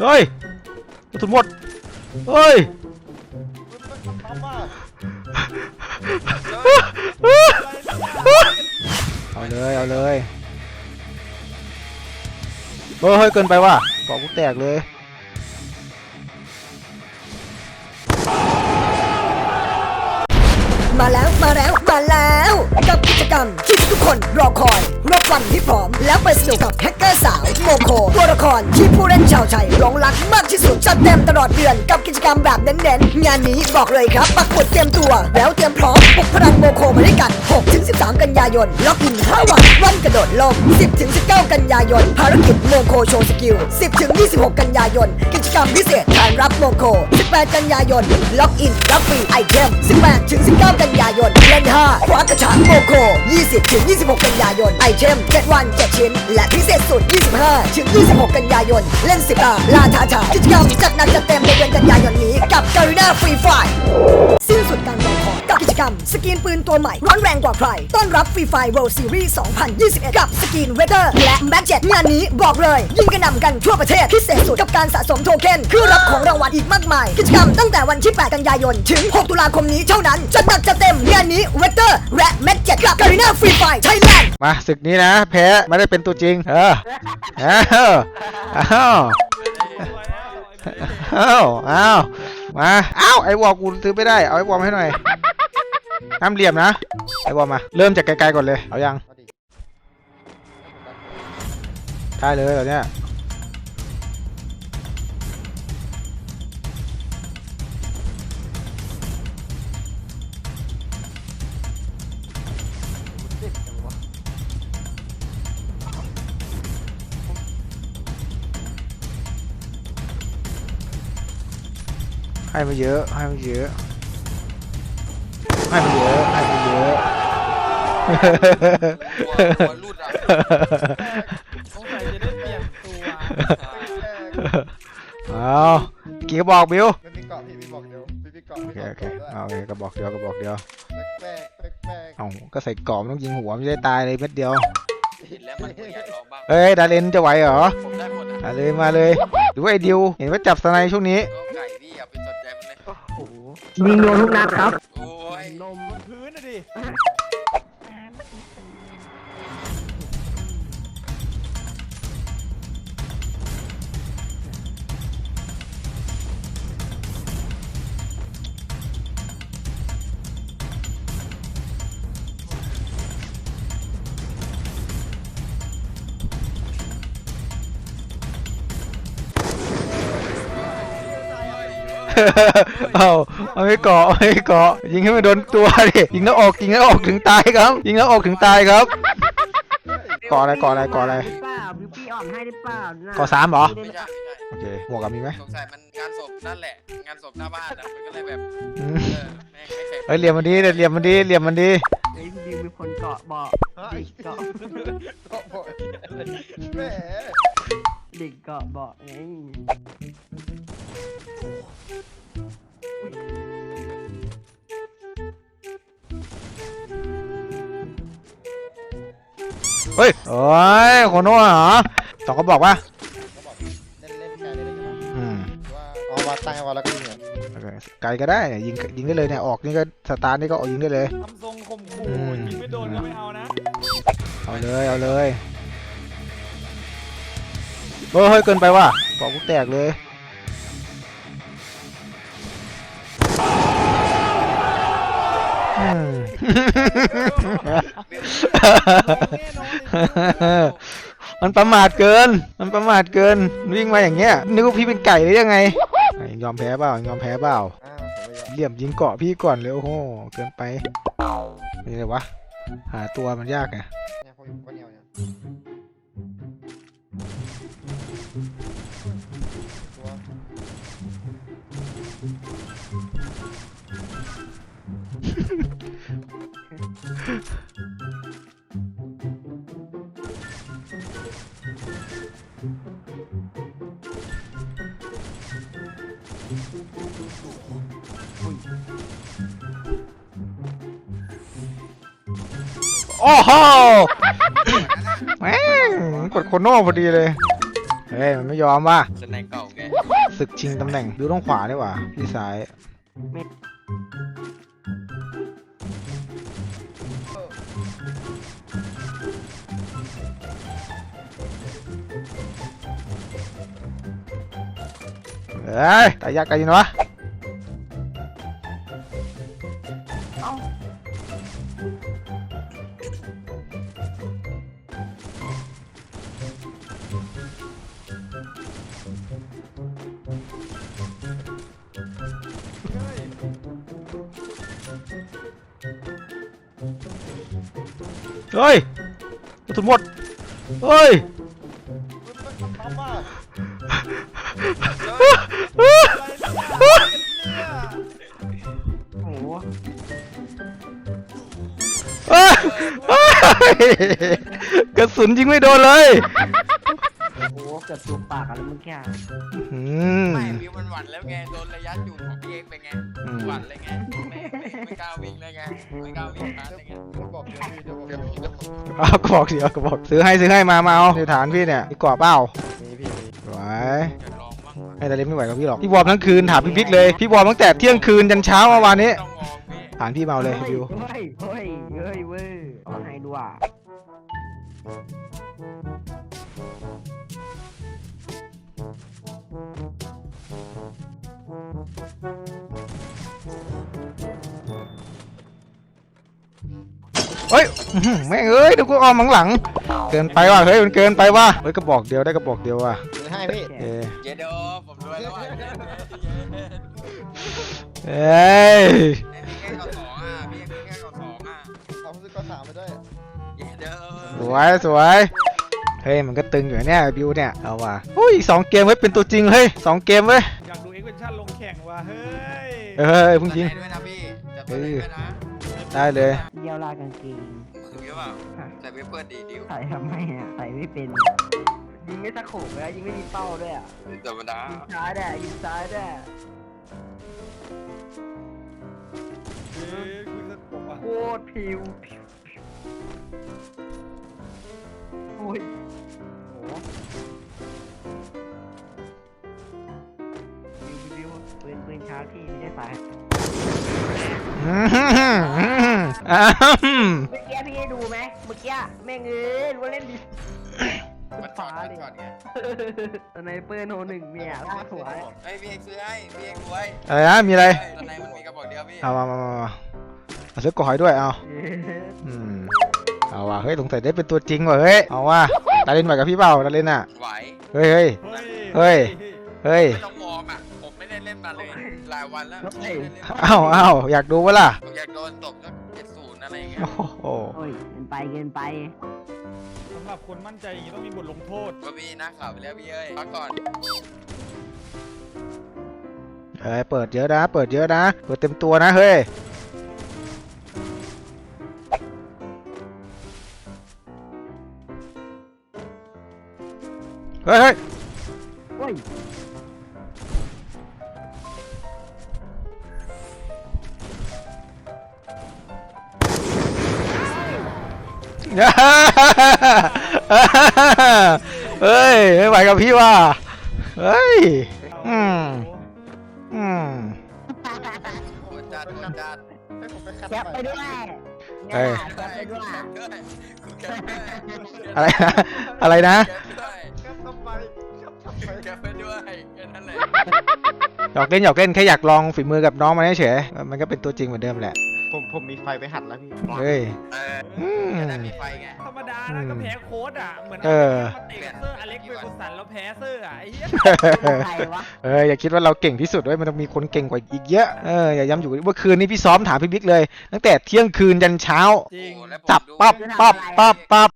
เฮ้ยกระสุนหมด เฮ้ย เอาเลย เอาเลย เฮ้ยเกินไปว่ะกาะกูแตกเลย แล้วไปสนุกกับแฮกเกอร์สาวโมโคตัวละครที่ผู้เล่นชาวไทยหลงรักมากที่สุดจัดเต็มตลอดเดือนกับกิจกรรมแบบเน้นๆ งานนี้บอกเลยครับปักหมุดเตรียมตัว แล้วเตรียมพร้อมปลุกพลังโมโคมาด้วยกัน 6-13 กันยายน ล็อกอิน 5 วัน วันกระโดดโลก10-19 กันยายน ภารกิจโมโคโชว์สกิล 10-26 กันยายน กิจกรรมพิเศษแทนรับโมโค 18 กันยายน ล็อกอินรับฟรีไอเทม 18-19 กันยายนเล่น5คว้ากระถางโมโค 20-26 กันยายนไอเทม7วัน7ชิ้น และพิเศษสุด 25-26 กันยายน เล่น10ตาลาทาทากิจกรรมจัดหนักจัดเต็มในเดือนกันยายนนี้ กับการีนาฟรีไฟสิ้นสุดการ กิจกรรม สกรีนปืนตัวใหม่ร้อนแรงกว่าใคร ต้อนรับฟรีไฟ World Series 2021 กับสกรีนเวเตอร์และแมกเจ็ตงานนี้บอกเลย ยิงกระหน่ำกันทั่วประเทศพิเศษสุดกับการสะสมโทเค็นเพื่อรับของรางวัลอีกมากมาย กิจกรรมตั้งแต่วันที่ 8 กันยายน ถึง 6 ตุลาคมนี้เท่านั้นจัดหนักจัดเต็มงานนี้เวเตอร์และแมกเจ็ตกับการีนาฟรีไฟไทยแลนด์มาศึกนี้นะแพ้ไม่ได้เป็นตัวจริงเออเอ้าวอ้าวอ้าวอ้าวมาอ้าวไอ้วอกูซื้อไม่ได้เอาไอ้วอมให้หน่อย ห้ามเหลี่ยมนะไอ้วอลมา เริ่มจากไกลๆก่อนเลย เอายังได้เลยตอนเนี้ยให้มาเยอะ ให้มาเยอะ ให้มาเยอะให้มาเยอะหัวรุดอะสงสัยจะได้เปลี่ยนตัวเอากี่กระบอกบิวไม่มีเกาะพี่มีบอกเดียวพี่มีเกาะโอไม่เคมีโอเคเกาะเอาโอเคกระบอกเดียวกระบอกเดียวแปลกแปลกแปลกเอาก็ใส่กรอบต้องยิงหัวไม่ได้ตายเลยเม็ดเดียวเห็นแล้วมันก็อยากลองบ้างเฮ้ยดาเลนจะไหวเหรอผมได้หมดอะมาเลยมาเลยหรือว่าไอ้ดิวเห็นว่าจับสไนช่วงนี้ก็ไก่ ยิงโดนทุกนัดครับ โอ้ยนมบนพื้นนะดิ เอาเอาไม่เกาะเอาไม่เกาะยิงให้มันโดนตัวดิยิงแล้วออกยิงแล้วออกถึงตายครับ ยิงแล้วออกถึงตายครับเกาะอะไรเกาะอะไรเกาะอะไรหรือเปล่าบิวปี้อ่อนให้หรือเปล่าน่ะเกาะสามเหรอ ไม่ใช่ไม่ใช่โอเคหมวกกับมีไหมสงสัยมันงานศพนั่นแหละ งานศพหน้าบ้านอะมันก็เลยแบบอืเอมอแม่งไม่แข็งเฮ้ยเหลี่ยมมันดีเหลี่ยมมันดีเหลี่ยมมันดีเฮ้ยบิวมีคนเกาะบอกฮะเด็กเกาะเกาะบ่อยแหม เด็กเกาะบอกไงเฮ้ยโอ้ยโคโน่เหรอสองก็บอกว่าก็บอกเล่นเล่นไกลเลยได้ไหมอืมว่าเอาวางตั้งให้วางแล้วก็ยิงอะโอเคไกลก็ได้ยิงยิงได้เลยเนี่ยออกนี่ก็สตาร์ทนี่ก็ออกยิงได้เลย ทำทรงข่มขู่อืมยิงไม่โดนก็ไม่เอานะ เอาเลยเอาเลย เฮ้ยเฮ้ยเกินไปว่ะบอกกูแตกเลยมันประมาทเกิน มันประมาทเกิน วิ่งมาอย่างเงี้ย นึกว่าพี่เป็นไก่หรือยังไง ยอมแพ้เปล่า ยอมแพ้เปล่า เหลี่ยมยิงเกาะพี่ก่อนเลยโอ้โห เกินไปนี่เลยวะ หาตัวมันยากไง โอ้โห แม่งกดโคโน่พอดีเลย เฮ้ยมันไม่ยอมว่ะสไนเก่าไงศึกชิงตำแหน่งดูต้องขวาดีกว่าพี่ซ้ายเอ้ยตายยากกันยินวะ เฮ้ยกระสุนหมดเฮ้ยทำว่าโอ้โหเอ้ยเอ้ยกระสุนยิงไม่โดนเลยโอ้ โหเกือบจูบปากอะไรเมื่อกี้อืม ไม่วิวมันหวั่นแล้วไงโดนระยะจุ่มของพี่เอกเป็นไงอืม หวั่นเลยไงไม่ไม่ไม่กล้าวิ่งเลยไงไม่กล้าวิ่งผ่านเลยไงเดี๋ยวบอกเดี๋ยวพี่เดี๋ยวบอกเดี๋ยวพี่เดี๋ยวบอกเอากระบอกเดียวกระบอกซื้อให้ซื้อให้มามาเอาในฐานพี่เนี่ยมีกรอบเปล่ามีพี่มีไหวจะลองบ้างวะให้ตาเล่นไม่ไหวกับพี่หรอกพี่วอร์มทั้งคืนถามพี่บิ๊กเลยพี่วอร์มตั้งแต่เที่ยงคืนยันเช้าเมื่อวานนี้ต้องมองพี่ฐานพี่เมาเลยเฮ้ยวิวเฮ้ยเฮ้ยเฮ้ยเว้ยเอาให้ดูอะ เฮ้ยอื้อหือแม่งเอ้ยเดี๋ยวกูออมข้างหลัง เกินไปว่ะเฮ้ยมันเกินไปว่ะเฮ้ยกระบอกเดียวได้กระบอกเดียวว่ะซื้อให้พี่เอ้ยเยเดอผมรวยแล้วอะเอ้ยไอ้พี่แค่ก่อสองอะพี่พี่แค่ก่อสองอะเอาซื้อก้อนสามไปด้วยเยเดอสวยสวยเฮ้ยมันก็ตึงอยู่เนี่ยบิวเนี่ยเอาว่ะอุ้ยอีกสองเกมเว้ยเป็นตัวจริงเฮ้ยสองเกมเว้ยอยากดูเอ็กเวนชั่นลงแข่งว่ะเฮ้ย เฮ้ยเพุ่งยิง ด้วยนะพี่จะตัวไหนด้วยนะ ได้เลย เยี่ยวลากกางเกงมือหรือเปล่าแต่ไม่เปิดดีดิวใส่ทำไมอะใส่ไม่เป็น ยิงไม่ตะโขบเลยยิงไม่มีเป้าด้วยอะธรรมดายิงซ้ายได้ยิงซ้ายได้เฮ้ยคุยสกปรกว่ะโคตรผิวผิวผิวโอ้ยโอ้บิวบิวปืนปืนช้าที่ไม่ได้สาย อื้อหืออื้อหืออ้าวเมื่อกี้พี่ให้ดูไหมเมื่อกี้แม่งเอ้ยรู้ว่าเล่นดีมันช็อฟ้าตมันเลยช็อตไงสไนเปอร์โนหนึ่งเนี่ยโคตรสวยไอ้พี่เอกซื้อให้พี่เอกรวยอะไรนะมีอะไร ตอนไหนมันมีกระบอกเดียวพี่เอามามามามาเอาซื้อกอหอยด้วยเอาเย้อืมเอาว่ะเฮ้ยสงสัยได้เป็นตัวจริงว่ะเฮ้ยเอาว่ะตาเล่นไหวกับพี่เปล่าตาเล่นอะไหวเฮ้ยเฮ้ยเฮ้ยเฮ้ยไม่ต้องวอร์มอะผมไม่ได้เล่นมาเลยหลายวันแล้วไม่ได้เล่นมาเอ้าเอ้าอยากดูวะล่ะผมอยากโดนตบ โอ้โหโอ้ยเกินไปเกินไปสำหรับคนมั่นใจอย่างนี้ต้องมีบทลงโทษ ก็พี่นักข่าวไปแล้วพี่เอ้ยพักก่อนเอ้ยเปิดเยอะนะ เปิดเยอะนะ เปิดเต็มตัวนะเฮ้ย เฮ้ยเฮ้ย เฮ้ยไม่ไหวกับพี่ว่ะเฮ้ยอืมอืมโอ้จัดจัดให้ผมไปคัดแคปไปด้วยเอ้ยแคปไปด้วยด้วยกูแคปด้วยอะไรนะอะไรนะแคปด้วยคัดทำไมคัดทำไมแคปไปด้วยแค่นั้นแหละหยอกเล่นหยอกเล่นแค่อยากลองฝีมือกับน้องมันเฉยๆมันก็เป็นตัวจริงเหมือนเดิมแหละผมผมมีไฟไปหัดแล้วพี่เฮ้ย เอออืมแค่นั้นมีไฟไง ธรรมดานะก็แพ้โค้ดอะ เหมือนเออ มาเตะกับเซอร์อเล็กเบอร์กุสันแล้วแพ้เซอร์อะไอ้เหี้ยใครวะเอออย่าคิดว่าเราเก่งที่สุดเว้ยมันต้องมีคนเก่งกว่าอีกเยอะเอออย่าย้ำอยู่เมื่อคืนนี้พี่ซ้อมถามพี่บิ๊กเลย ตั้งแต่เที่ยงคืนยันเช้า จริงโอ้แล้วผมจับดูปั๊บปั๊บปั๊บปั๊บ